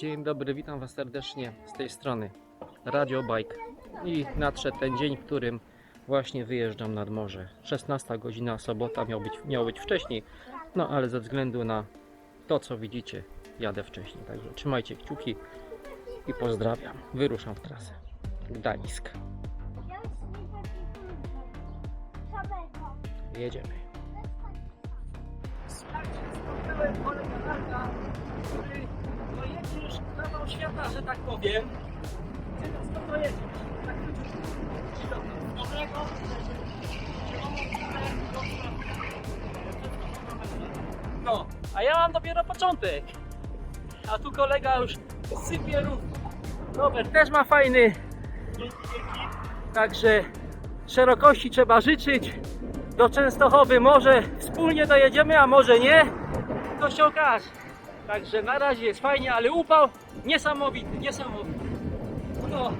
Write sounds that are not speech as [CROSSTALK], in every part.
Dzień dobry, witam Was serdecznie z tej strony Radio Bike. I nadszedł ten dzień, w którym właśnie wyjeżdżam nad morze. 16 godzina, sobota, miał być, miało być wcześniej, no ale ze względu na to, co widzicie, jadę wcześniej. Także trzymajcie kciuki i pozdrawiam. Wyruszam w trasę. Gdańsk. Jedziemy. Słuchajcie, spotkałem świata, że tak powiem. To. Tak Dobrego. No, a ja mam dopiero początek. A tu kolega już sypie równo. Robert też ma fajny. Także szerokości trzeba życzyć. Do Częstochowy może wspólnie dojedziemy, a może nie. To się okaże. Także na razie jest fajnie, ale upał niesamowity, niesamowity. No,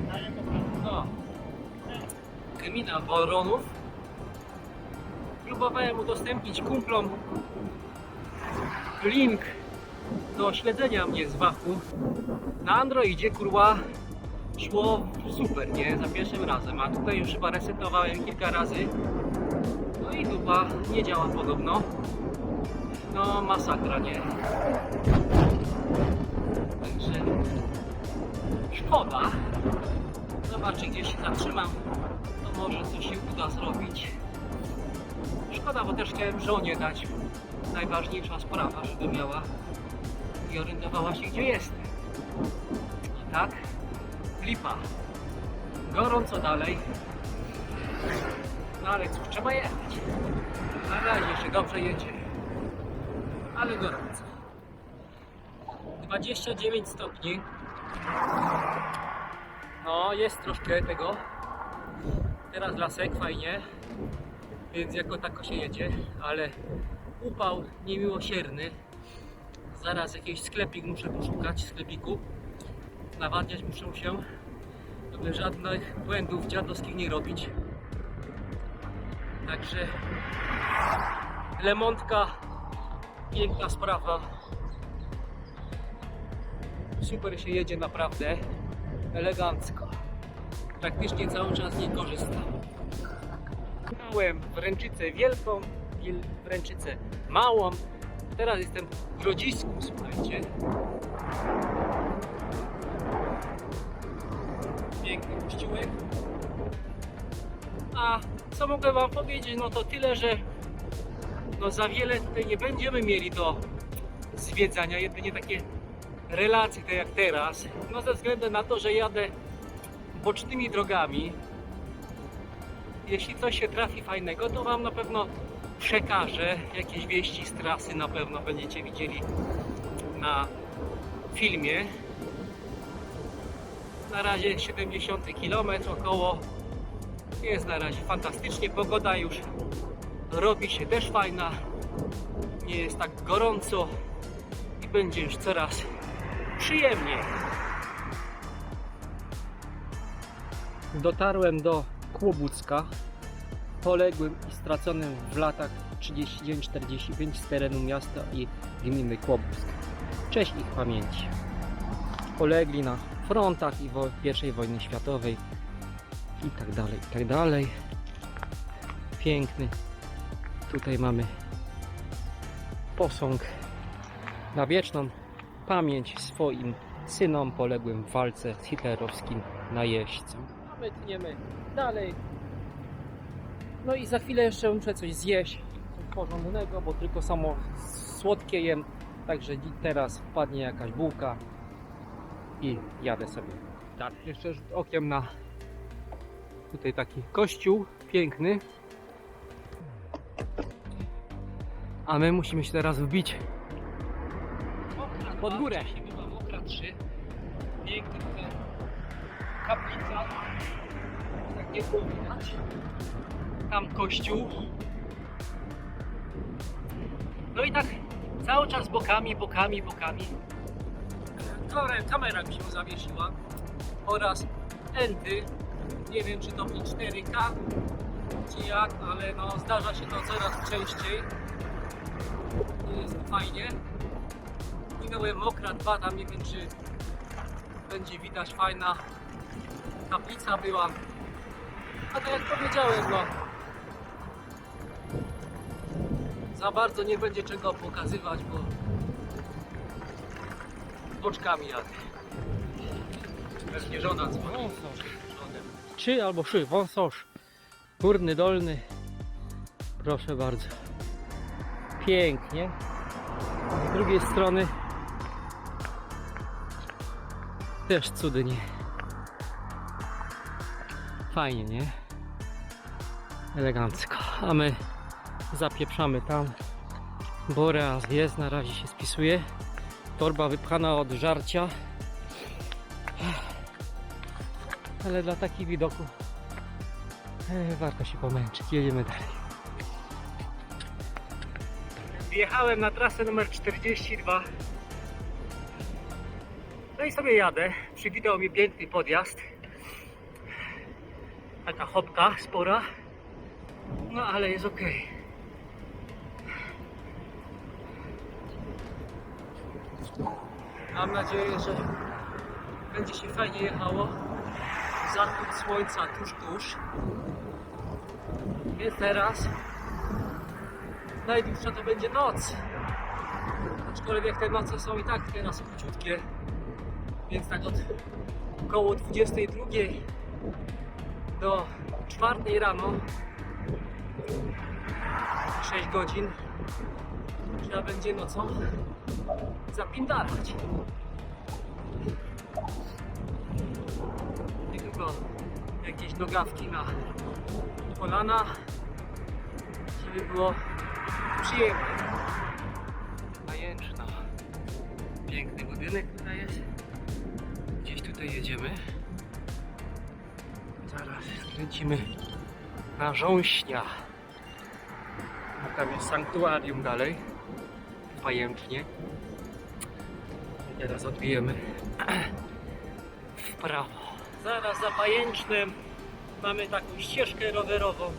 no. Gmina Woronów. Próbowałem udostępnić kumplom link do śledzenia mnie z Wachu. Na Androidzie kurwa szło super, nie? Za pierwszym razem, a tutaj już chyba resetowałem kilka razy. No i dupa nie działa podobno. No masakra, nie? Także szkoda. Zobaczę gdzie się zatrzymam. To może coś się uda zrobić. Szkoda, bo też chciałem żonie dać. Najważniejsza sprawa, żeby miała i orientowała się gdzie jestem. A tak? Lipa. Gorąco dalej. No ale cóż, trzeba jechać. Na razie się dobrze jedzie. Ale gorąco. 29 stopni. No, jest troszkę tego. Teraz lasek, fajnie. Więc jako tako się jedzie, ale upał niemiłosierny. Zaraz jakiś sklepik muszę poszukać, sklepiku. Nawadniać muszę się, żeby żadnych błędów dziadowskich nie robić. Także Lemontka, piękna sprawa. Super się jedzie naprawdę, elegancko. Praktycznie cały czas nie korzystam. Miałem wręczycę wielką, wiel- wręczycę małą. Teraz jestem w Grodzisku, słuchajcie. Piękny kościółek. A co mogę Wam powiedzieć? No to tyle, że no za wiele tutaj nie będziemy mieli do zwiedzania, jedynie takie relacje, tak jak teraz. No ze względu na to, że jadę bocznymi drogami. Jeśli coś się trafi fajnego, to Wam na pewno przekażę jakieś wieści z trasy, na pewno będziecie widzieli na filmie. Na razie 70 km około. Jest na razie fantastycznie, pogoda już robi się też fajna. Nie jest tak gorąco i będzie już coraz przyjemniej. Dotarłem do Kłobucka, poległym i straconym w latach 39-45 z terenu miasta i gminy Kłobuck. Cześć ich pamięci. Polegli na frontach i wo- I wojny światowej i tak dalej, i tak dalej. Piękny. Tutaj mamy posąg na wieczną pamięć swoim synom poległym w walce z hitlerowskim najeźdźcą. A my tniemy dalej. No i za chwilę jeszcze muszę coś zjeść, coś porządnego, bo tylko samo słodkie jem. Także teraz wpadnie jakaś bułka i jadę sobie. Tak, jeszcze rzut okiem na tutaj taki kościół piękny. A my musimy się teraz wbić pod górę. Była Mokra 3. Piękny tutaj kaplica. Tak nie było widać. Tam kościół. No i tak cały czas bokami, bokami, bokami. Kamera, mi się zawiesiła. Oraz enty. Nie wiem czy to mi 4K czy jak, ale no zdarza się to coraz częściej. Jest fajnie. Minąłem mokra dwa, tam nie wiem czy będzie widać fajna kaplica była. A tak jak powiedziałem, no za bardzo nie będzie czego pokazywać, bo boczkami jadę. Pewnie żona dzwoni. Trzy albo trzy, wąsosz. Górny, dolny. Proszę bardzo. Pięknie. Z drugiej strony też cudnie. Fajnie, nie? Elegancko. A my zapieprzamy tam. Boreas jest, na razie się spisuje. Torba wypchana od żarcia. Ale dla takich widoków e, warto się pomęczyć. Jedziemy dalej. Wjechałem na trasę numer 42. No i sobie jadę. Przywitał mnie piękny podjazd. Taka hopka spora. No ale jest ok. Mam nadzieję, że będzie się fajnie jechało. Zachód słońca tuż, tuż. Więc teraz najdłuższa to będzie noc. Aczkolwiek te noce są i tak teraz króciutkie. Więc tak od około 22 do 4 rano 6 godzin trzeba będzie nocą zapindalać. Nie tylko jakieś nogawki na kolana, żeby było przyjemnie. Pajęczna. Piękny budynek tutaj jest. Gdzieś tutaj jedziemy. Zaraz skręcimy na Rząśnia. A tam jest sanktuarium dalej. Pajęcznie. Teraz odbijemy [CLEARS THROAT] w prawo. Zaraz za Pajęcznym mamy taką ścieżkę rowerową.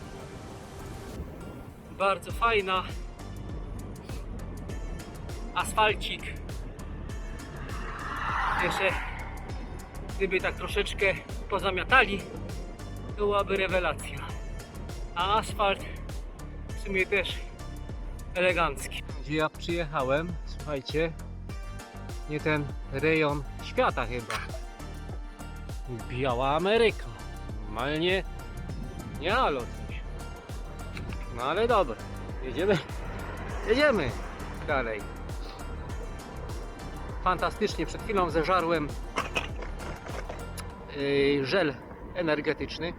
Bardzo fajna. Asfalcik. Jeszcze gdyby tak troszeczkę pozamiatali, to byłaby rewelacja. A asfalt w sumie też elegancki. Gdzie ja przyjechałem, słuchajcie, nie ten rejon świata chyba. Biała Ameryka. Normalnie nie halo coś. No ale dobra, jedziemy, jedziemy dalej. Fantastycznie, przed chwilą zeżarłem yy, żel energetyczny.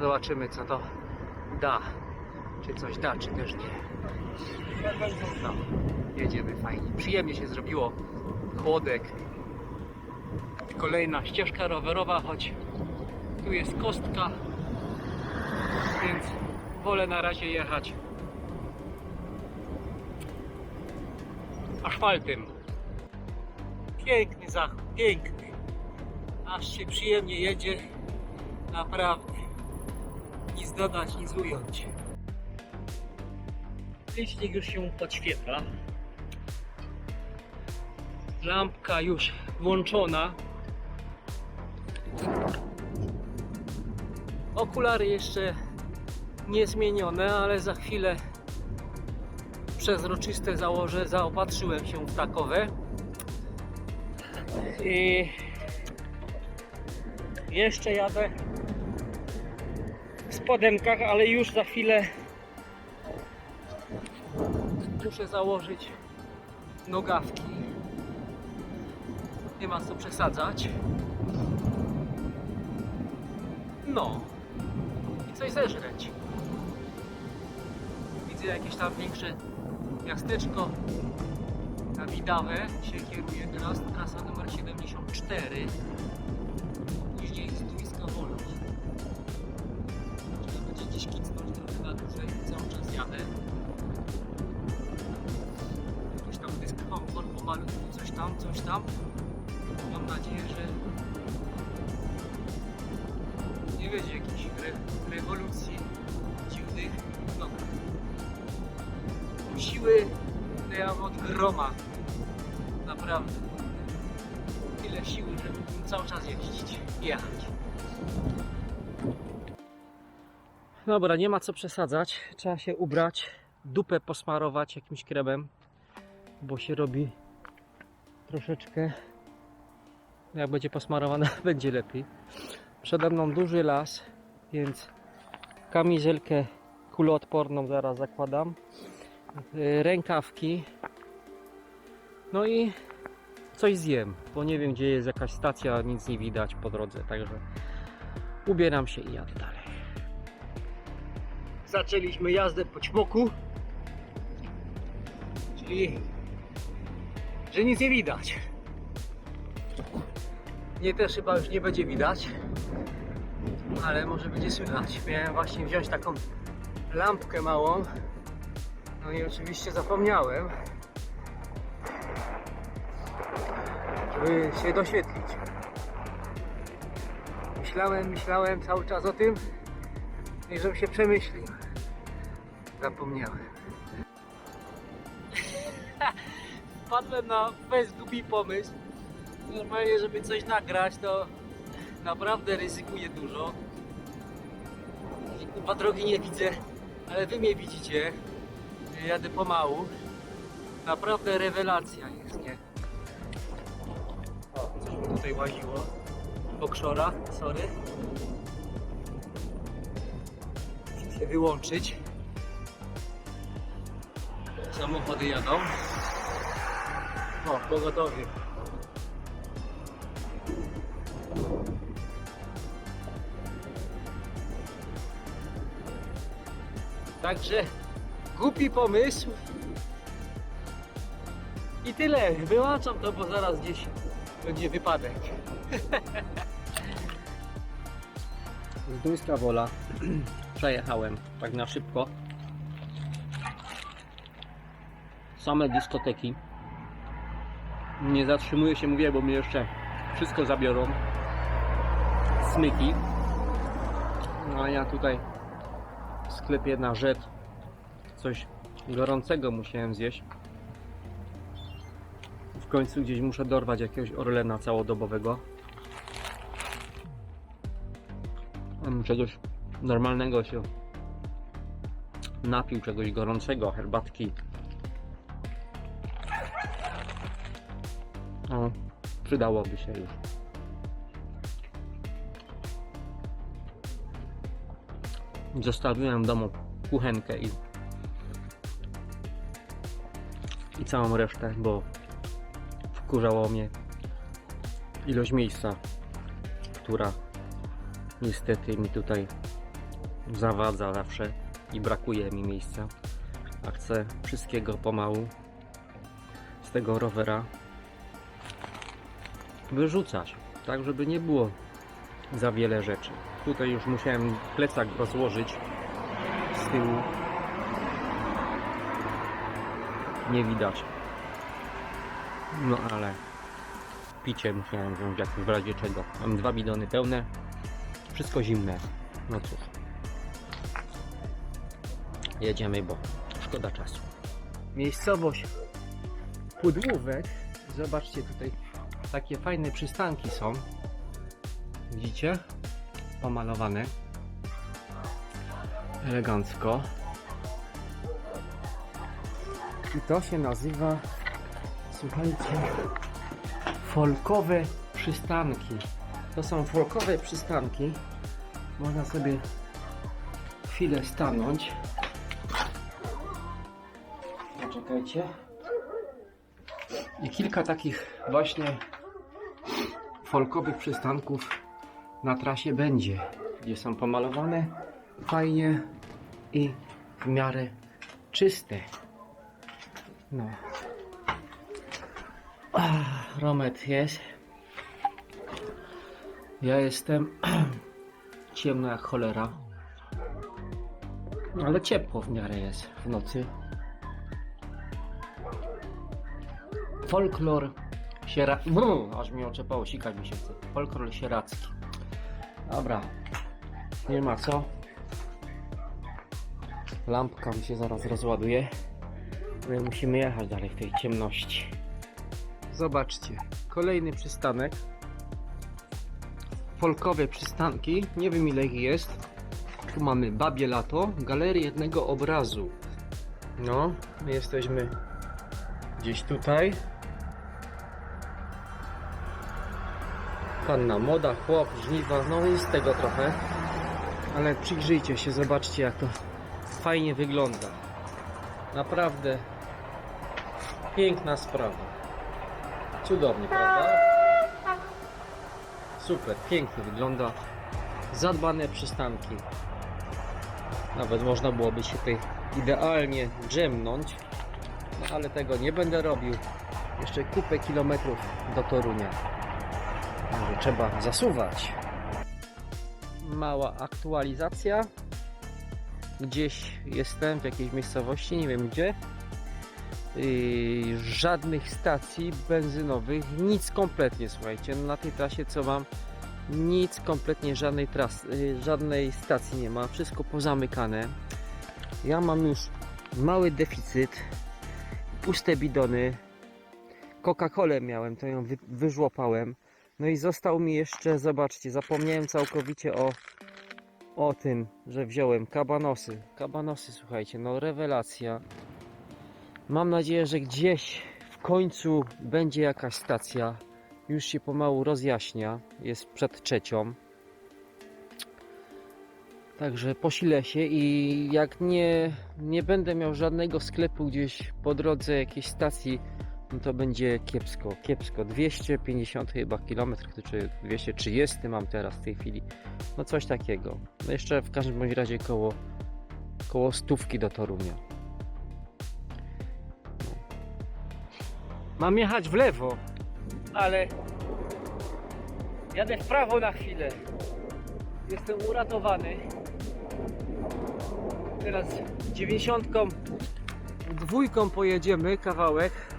Zobaczymy co to da. Czy coś da, czy też nie. No, jedziemy fajnie. Przyjemnie się zrobiło. Chłodek. Kolejna ścieżka rowerowa, choć tu jest kostka. Więc wolę na razie jechać asfaltem. Piękny zachód, piękny. Aż się przyjemnie jedzie. Naprawdę. Nic dodać, nic ująć. Licznik już się podświetla. Lampka już włączona. Okulary jeszcze nie zmienione, ale za chwilę przezroczyste założę. Zaopatrzyłem się w takowe. I jeszcze jadę w spodenkach, ale już za chwilę muszę założyć nogawki. Nie ma co przesadzać. No. I coś zeżreć. Widzę jakieś tam większe miasteczko Widawę się kieruje teraz, trasa numer 74 Dobra, nie ma co przesadzać. Trzeba się ubrać, dupę posmarować jakimś kremem, bo się robi troszeczkę. Jak będzie posmarowana, [LAUGHS] będzie lepiej. Przede mną duży las, więc kamizelkę kuloodporną zaraz zakładam. Yy, Rękawki. No i coś zjem, bo nie wiem gdzie jest jakaś stacja, nic nie widać po drodze, także ubieram się i jadę dalej. Zaczęliśmy jazdę po ćmoku, czyli że nic nie widać. Nie też chyba już nie będzie widać, ale może będzie słychać. Miałem właśnie wziąć taką lampkę małą, no i oczywiście zapomniałem, żeby się doświetlić. Myślałem, myślałem cały czas o tym i żebym się przemyślił. Zapomniałem. [LAUGHS] Wpadłem na bez głupi pomysł. Normalnie, żeby coś nagrać, to naprawdę ryzykuję dużo. Chyba drogi nie widzę, ale wy mnie widzicie. Jadę pomału. Naprawdę rewelacja jest, nie? O, coś mi tutaj łaziło. Pokrzora, sorry. Muszę się wyłączyć. Samochody jadą. O, pogotowie. Także głupi pomysł. I tyle. Wyłączam to, bo zaraz gdzieś będzie wypadek. Zduńska wola. [CLEARS THROAT] Przejechałem tak na szybko. Same dyskoteki. Nie zatrzymuję się, mówię, bo mnie jeszcze wszystko zabiorą. Smyki. No a ja tutaj w sklepie na rzecz coś gorącego musiałem zjeść. W końcu gdzieś muszę dorwać jakiegoś orlena całodobowego. Czegoś normalnego się napił, czegoś gorącego, herbatki. Przydałoby się już. Zostawiłem w domu kuchenkę i, i całą resztę, bo wkurzało mnie ilość miejsca, która niestety mi tutaj zawadza zawsze i brakuje mi miejsca. A chcę wszystkiego pomału z tego rowera wyrzucać, tak żeby nie było za wiele rzeczy. Tutaj już musiałem plecak rozłożyć z tyłu. Nie widać. No ale picie musiałem wziąć jak w razie czego. Mam dwa bidony pełne. Wszystko zimne. No cóż. Jedziemy, bo szkoda czasu. Miejscowość Pudłówek. Zobaczcie tutaj takie fajne przystanki są. Widzicie? Pomalowane. Elegancko. I to się nazywa, słuchajcie, folkowe przystanki. To są folkowe przystanki. Można sobie chwilę stanąć. Poczekajcie. I kilka takich właśnie folkowych przystanków na trasie będzie, gdzie są pomalowane fajnie i w miarę czyste. No. Romet jest. Ja jestem [CLEARS THROAT] ciemno jak cholera. Ale ciepło w miarę jest w nocy. Folklor siera... Brr, aż mi oczepało, sikać mi się chce. Sieracki. Dobra. Nie ma co. Lampka mi się zaraz rozładuje. My musimy jechać dalej w tej ciemności. Zobaczcie, kolejny przystanek. Folkowe przystanki, nie wiem ile ich jest. Tu mamy Babie Lato, galerię jednego obrazu. No, my jesteśmy gdzieś tutaj. Panna moda, chłop, żniwa, no jest tego trochę. Ale przyjrzyjcie się, zobaczcie jak to fajnie wygląda. Naprawdę piękna sprawa. Cudownie, prawda? Super, pięknie wygląda. Zadbane przystanki. Nawet można byłoby się tutaj idealnie drzemnąć. No ale tego nie będę robił. Jeszcze kupę kilometrów do Torunia. Trzeba zasuwać. Mała aktualizacja. Gdzieś jestem w jakiejś miejscowości, nie wiem gdzie. Żadnych stacji benzynowych, nic kompletnie, słuchajcie. Na tej trasie co mam, nic kompletnie żadnej tras, yy, żadnej stacji nie ma, wszystko pozamykane. Ja mam już mały deficyt, puste bidony. Coca-Colę miałem, to ją wy, wyżłopałem. No i został mi jeszcze, zobaczcie, zapomniałem całkowicie o, o tym, że wziąłem kabanosy. Kabanosy, słuchajcie, no rewelacja. Mam nadzieję, że gdzieś w końcu będzie jakaś stacja. Już się pomału rozjaśnia. Jest przed trzecią. Także posilę się i jak nie, nie będę miał żadnego sklepu gdzieś po drodze jakiejś stacji, no to będzie kiepsko, kiepsko. 250 chyba kilometrów, czy 230 mam teraz w tej chwili. No coś takiego. No jeszcze w każdym bądź razie koło, koło stówki do Torunia. Mam jechać w lewo, ale jadę w prawo na chwilę. Jestem uratowany. Teraz 90 dwójką pojedziemy kawałek.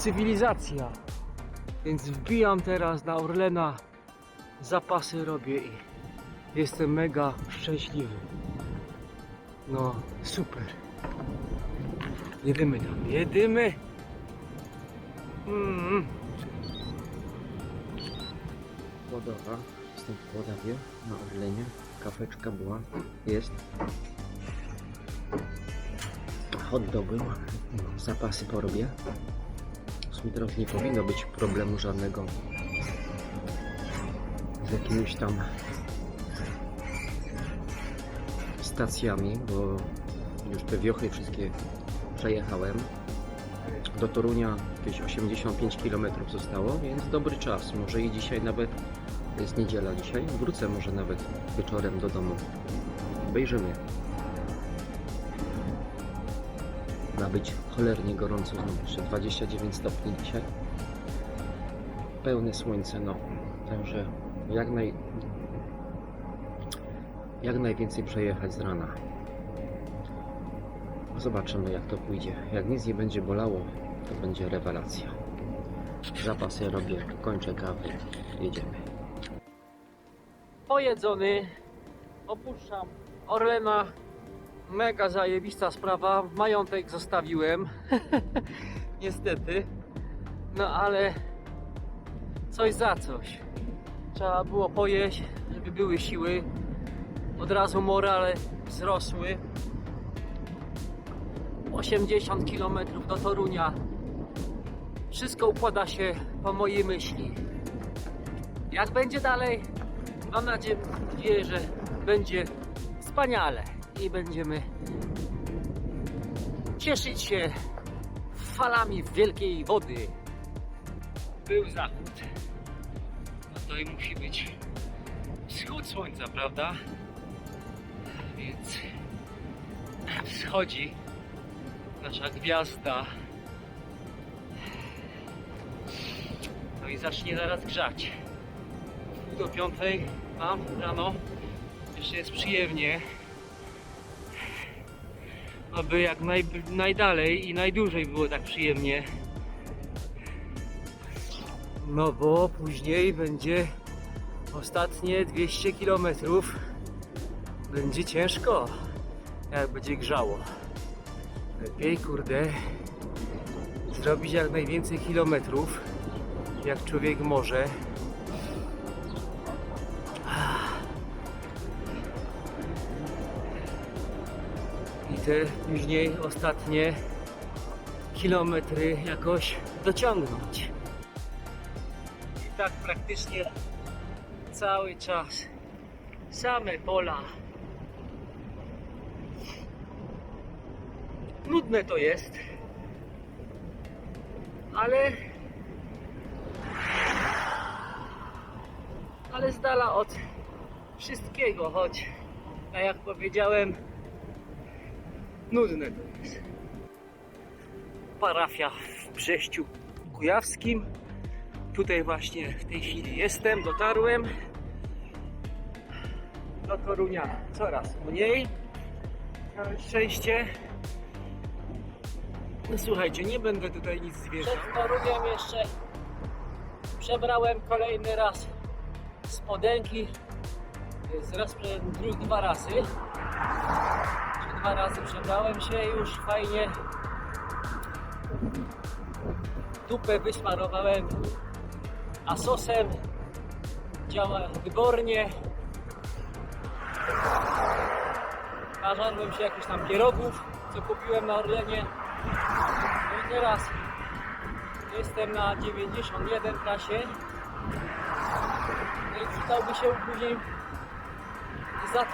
Cywilizacja. Więc wbijam teraz na Orlena. Zapasy robię i jestem mega szczęśliwy. No, super. Jedymy tam, jedymy. Mm. Kładowa. Jestem w Kładowie na Orlenie. Kafeczka była. Jest. Hot dogy. No, zapasy porobię. W sumie teraz nie powinno być problemu żadnego z jakimiś tam stacjami, bo już te wiochy wszystkie przejechałem. Do Torunia jakieś 85 km zostało, więc dobry czas. Może i dzisiaj nawet, jest niedziela dzisiaj, wrócę może nawet wieczorem do domu. Obejrzymy. Ma być cholernie gorąco znowu, jeszcze 29 stopni dzisiaj. Pełne słońce, no. Także jak naj... Jak najwięcej przejechać z rana. Zobaczymy jak to pójdzie. Jak nic nie będzie bolało, to będzie rewelacja. Zapasy robię, kończę kawę, jedziemy. Pojedzony, opuszczam Orlena. Mega zajebista sprawa. Majątek zostawiłem. [LAUGHS] Niestety. No ale coś za coś. Trzeba było pojeść, żeby były siły. Od razu morale wzrosły. 80 km do Torunia. Wszystko układa się po mojej myśli. Jak będzie dalej? Mam nadzieję, że będzie wspaniale i będziemy cieszyć się falami wielkiej wody. Był zachód. No to i musi być wschód słońca, prawda? Więc wschodzi nasza gwiazda. No i zacznie zaraz grzać. Do piątej mam rano. Jeszcze jest przyjemnie. Aby jak naj, najdalej i najdłużej było tak przyjemnie. No bo później będzie ostatnie 200 km. Będzie ciężko, jak będzie grzało. Lepiej, kurde, zrobić jak najwięcej kilometrów, jak człowiek może. Te później ostatnie kilometry jakoś dociągnąć. I tak praktycznie cały czas same pola. Nudne to jest, ale ale z dala od wszystkiego, choć tak jak powiedziałem, nudne to jest. Parafia w Brześciu Kujawskim. Tutaj właśnie w tej chwili jestem, dotarłem. Do Torunia coraz mniej. Całe szczęście. No słuchajcie, nie będę tutaj nic zwierzał. Przed Toruniem jeszcze przebrałem kolejny raz spodenki. Jest raz, prze- dru- dwa razy. Dwa razy przebrałem się już fajnie. Dupę wysmarowałem asosem. Działa wybornie. Nażarłem się jakichś tam pierogów, co kupiłem na Orlenie. No i teraz jestem na 91 trasie. No i przydałby się później za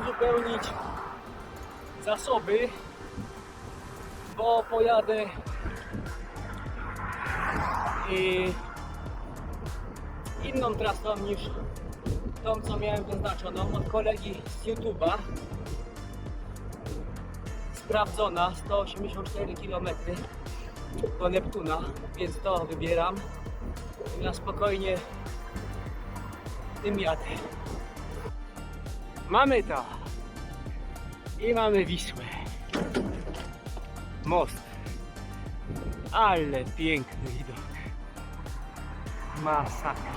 uzupełnić zasoby, bo pojadę inną trasą niż tą, co miałem wyznaczoną od kolegi z YouTube'a. Sprawdzona 184 km do Neptuna, więc to wybieram i na spokojnie tym jadę. Mamy to i mamy Wisłę. Most. Ale piękny widok. Masakra.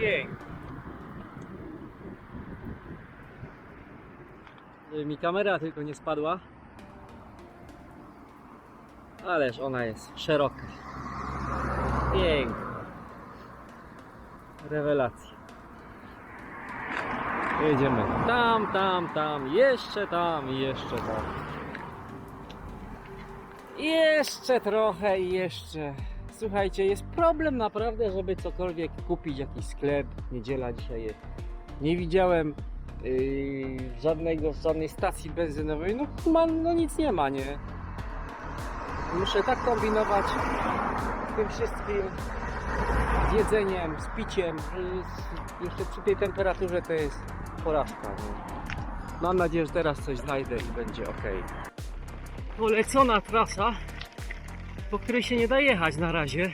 Piękny. Żeby mi kamera tylko nie spadła. Ależ ona jest szeroka. Piękna. Rewelacja. Jedziemy tam, tam, tam, jeszcze tam i jeszcze tam. Jeszcze trochę i jeszcze. Słuchajcie, jest problem naprawdę, żeby cokolwiek kupić, jakiś sklep. Niedziela dzisiaj jest. Nie widziałem yy, żadnego, żadnej stacji benzynowej. No, no nic nie ma, nie? Muszę tak kombinować tym wszystkim z jedzeniem, z piciem. że z- Jeszcze przy tej temperaturze to jest porażka. Nie? Mam nadzieję, że teraz coś znajdę i będzie ok. Polecona trasa, po której się nie da jechać na razie.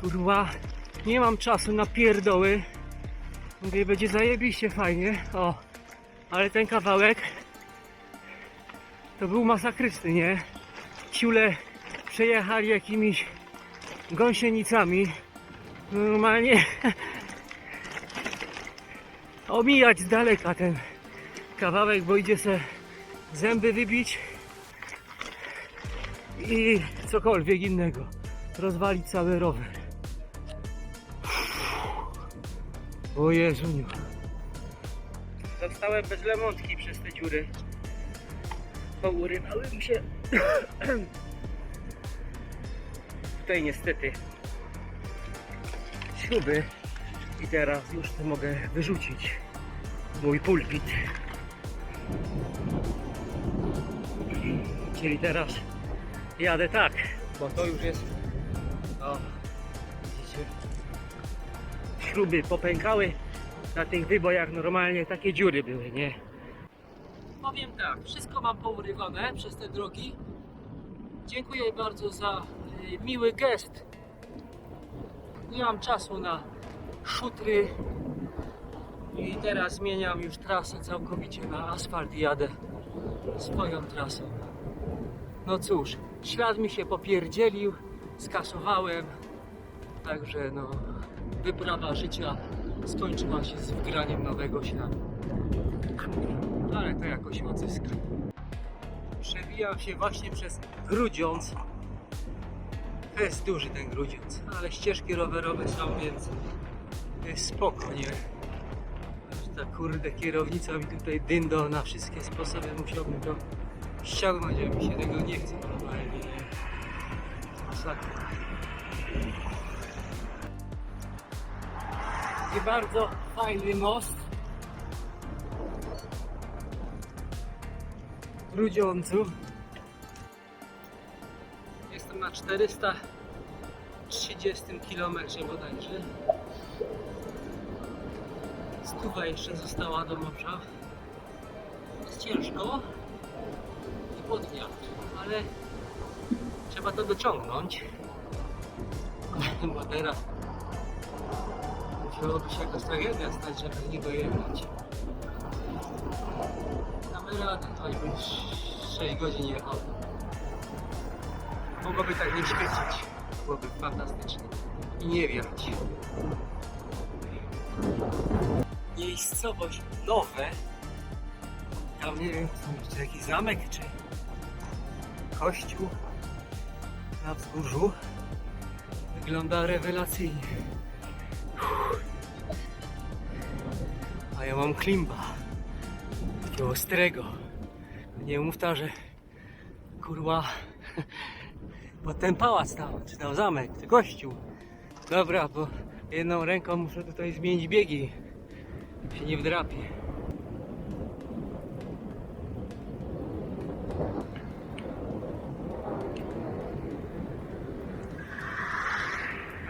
Kurwa, nie mam czasu na pierdoły. Mówię, będzie zajebiście fajnie. O, ale ten kawałek to był masakryczny, nie? Ciule przejechali jakimiś gąsienicami. Normalnie omijać z daleka ten kawałek, bo idzie se zęby wybić i cokolwiek innego. Rozwalić cały rower. O Jezuniu. Zostałem bez lemontki przez te dziury. Pourywały mi się. [COUGHS] Tutaj niestety śruby i teraz już mogę wyrzucić mój pulpit. Czyli teraz jadę tak, bo to już jest o, widzicie śruby popękały na tych wybojach normalnie takie dziury były, nie? Powiem tak, wszystko mam pourywane przez te drogi. Dziękuję bardzo za y, miły gest. Nie mam czasu na szutry i teraz zmieniam już trasę całkowicie na asfalt i jadę swoją trasą. No cóż, ślad mi się popierdzielił, skasowałem, także no wyprawa życia skończyła się z wgraniem nowego śladu. Ale to jakoś odzyskam. Przewijam się właśnie przez Grudziądz. To jest duży ten Grudziądz, ale ścieżki rowerowe są, więc jest spoko, nie? Aż Ta kurde kierownica mi tutaj dyndo na wszystkie sposoby musiałbym to ściągnąć, a mi się tego nie chce normalnie. I bardzo fajny most. Na 430 km bodajże. Stuwa jeszcze została do morza. Jest ciężko i pod wiatr, ale trzeba to dociągnąć. Bo teraz musiałoby się jakaś tragedia stać, żeby nie dojechać. Damy radę, choćby 6 godzin jechał. Mogłoby tak nie świecić. Byłoby fantastycznie. I nie wiać. Miejscowość nowe. Tam nie wiem, czy jakiś zamek, czy kościół na wzgórzu. Wygląda rewelacyjnie. A ja mam klimba. Takiego ostrego. Nie mów ta, że kurwa bo ten pałac tam, czy tam zamek, czy kościół. Dobra, bo jedną ręką muszę tutaj zmienić biegi. Się nie wdrapię.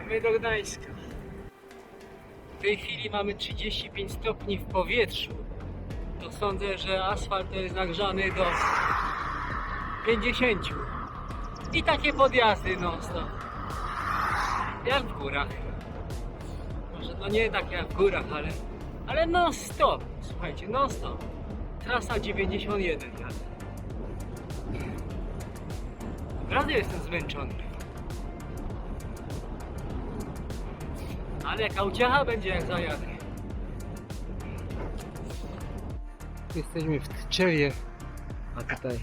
A my do Gdańska. W tej chwili mamy 35 stopni w powietrzu. To sądzę, że asfalt jest nagrzany do 50. I takie podjazdy non stop. Jak w górach. Może no nie tak jak w górach, ale, ale non stop. Słuchajcie, non stop. Trasa 91 jadę. Naprawdę jestem zmęczony. Ale jaka uciecha będzie jak zajadę. Jesteśmy w Tczewie, a tutaj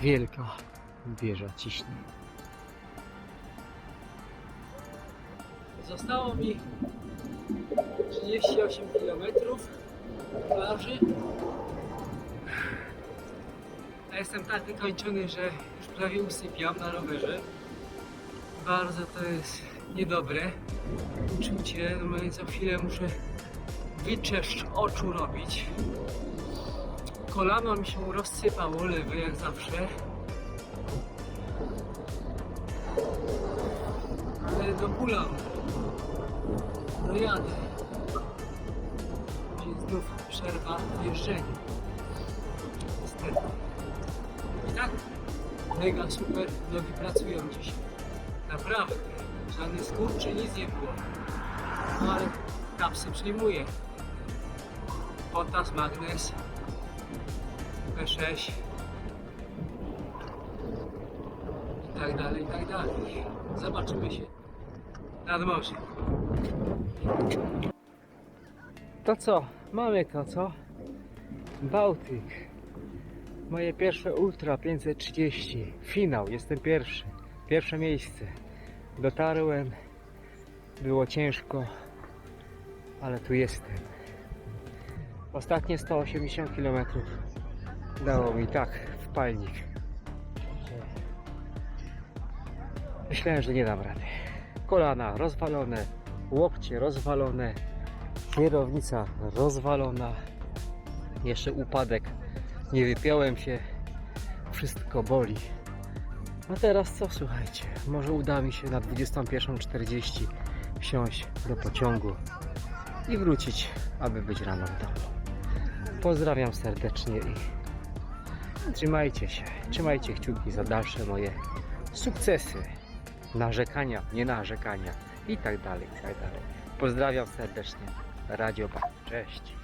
wielka wieża ciśnie. Zostało mi 38 km plaży. A jestem tak wykończony, że już prawie usypiam na rowerze. Bardzo to jest niedobre uczucie. Normalnie co chwilę muszę wyczeszcz oczu robić. Kolano mi się rozsypało lewe jak zawsze. Ale dokulam. Dojadę. Będzie znów przerwa w jeżdżeniu. Niestety. I tak mega super nogi pracują dzisiaj. Naprawdę. Żadny skurczy, nic nie było. No ale kapsy przyjmuję. Potas, magnes, P6 dalej. Zobaczymy się nad morzem. To co? Mamy to co? Bałtyk. Moje pierwsze Ultra 530. Finał, jestem pierwszy. Pierwsze miejsce. Dotarłem. Było ciężko, ale tu jestem. Ostatnie 180 km dało mi tak wpalnik. że Myślałem, że nie dam rady. Kolana rozwalone, łokcie rozwalone, kierownica rozwalona. Jeszcze upadek. Nie wypiąłem się. Wszystko boli. A teraz co słuchajcie? Może uda mi się na 21.40 wsiąść do pociągu i wrócić, aby być rano w domu. Pozdrawiam serdecznie i trzymajcie się, trzymajcie kciuki za dalsze moje sukcesy, narzekania, nie narzekania i tak dalej, i tak dalej. Pozdrawiam serdecznie. Radio Ba. Cześć.